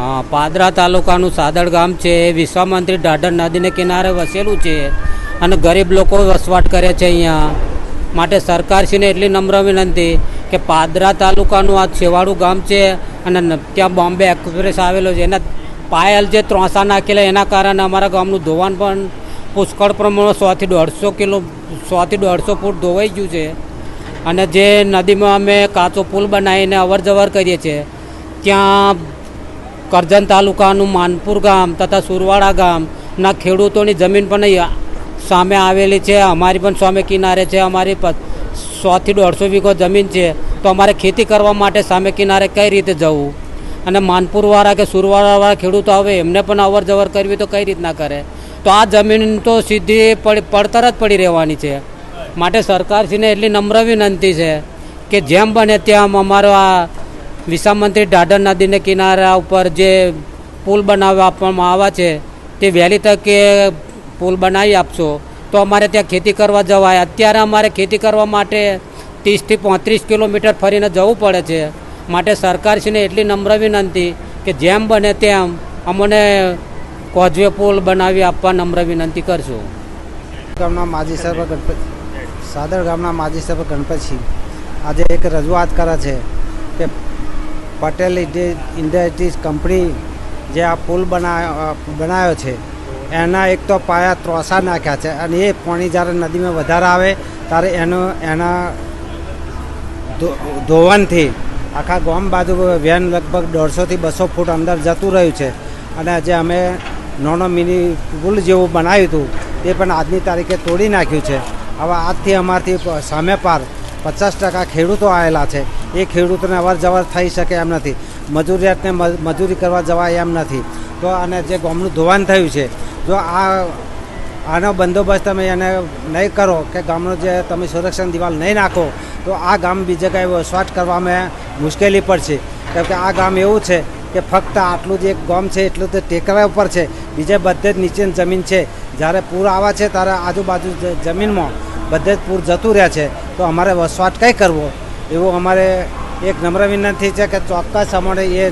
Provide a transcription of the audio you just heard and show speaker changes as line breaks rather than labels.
હા, પાદરા તાલુકાનું સાદળ ગામ છે. એ વિશ્વામંત્રી ઢાઢર નદીને કિનારે વસેલું છે અને ગરીબ લોકો વસવાટ કરે છે અહીંયા. માટે સરકારશ્રીને એટલી નમ્ર વિનંતી કે પાદરા તાલુકાનું આ છેવાડું ગામ છે અને ત્યાં બોમ્બે એક્સપ્રેસ આવેલો છે. એના પાયલ જે ત્રોસા નાખેલા એના કારણે અમારા ગામનું ધોવાણ પણ પુષ્કળ પ્રમાણમાં સોથી દોઢસો કિલો, સોથી દોઢસો ફૂટ ધોવાઈ ગયું છે. અને જે નદીમાં અમે કાચો પુલ બનાવીને અવર જવર કરીએ છીએ, ત્યાં કરજણ તાલુકાનું માનપુર ગામ તથા સુરવાડા ગામના ખેડૂતોની જમીન પણ સામે આવેલી છે. અમારી પણ સામે કિનારે છે. અમારી સોથી દોઢસો વીઘો જમીન છે. તો અમારે ખેતી કરવા માટે સામે કિનારે કઈ રીતે જવું? અને માનપુરવાળા કે સુરવાળાવાળા ખેડૂતો આવે, એમને પણ અવર જવર કરવી તો કઈ રીતના કરે? તો આ જમીન તો સીધી પડી, પડતર જ પડી રહેવાની છે. માટે સરકારશ્રીને એટલી નમ્ર વિનંતી છે કે જેમ બને તેમ અમારો આ વિસામંત્રી ઢાઢર નદીને કિનારા ઉપર જે પુલ બનાવવા આપવામાં આવ્યા છે, તે વહેલી તકે પુલ બનાવી આપશો. તો અમારે ત્યાં ખેતી કરવા જવાય. અત્યારે અમારે ખેતી કરવા માટે ત્રીસથી પાંત્રીસ કિલોમીટર ફરીને જવું પડે છે. માટે સરકારશ્રીને એટલી નમ્ર વિનંતી કે જેમ બને તેમ અમને કોઝવે પુલ બનાવી આપવા નમ્ર વિનંતી કરશું.
ગામના માજી સર્વ ગણપત સાદર ગામના માજી સર્વ ગણપતસિંહ, આજે એક રજૂઆત કરે છે કે પટેલ ઇન્ડે- ઇન્ડસ્ટ્રીઝ કંપની જે આ પુલ બના, બનાવ્યો છે. એના એક તો પાયા ત્રોસા નાખ્યા છે અને એ પાણી જ્યારે નદીમાં વધારે આવે ત્યારે એનો, એના ધો- ધોવાણથી આખા ગામ બાજુ વેન લગભગ દોઢસોથી બસો ફૂટ અંદર જતું રહ્યું છે. અને જે અમે નાનો મિની પુલ જેવું બનાવ્યું હતું, તે પણ આજની તારીખે તોડી નાખ્યું છે. હવે આજથી અમારથી સામે પાર પચાસ ટકા ખેડૂતો આવેલા છે. એ ખેડૂતોને અવર જવર થઈ શકે એમ નથી. મજૂરિયાતને મજૂરી કરવા જવાય એમ નથી. તો અને જે ગામનું ધોવાણ થયું છે, જો આ, આનો બંદોબસ્ત તમે એને નહીં કરો કે ગામનો જે તમે સંરક્ષણ દિવાલ નહીં નાખો, તો આ ગામ બીજે કાંઈ વસવાટ કરવામાં મુશ્કેલી પડશે. કેમ કે આ ગામ એવું છે કે ફક્ત આટલું જ ગામ છે, એટલું તો ટેકરા ઉપર છે. બીજે બધે જ નીચેની જમીન છે. જ્યારે પૂર આવે છે, ત્યારે આજુબાજુ જમીનમાં બધે જ પૂર જતું રહે છે. તો અમારે વસવાટ કંઈ કરવો? એવું અમારે એક નમ્ર વિનંતી છે કે ચોક્કસ અમારે એ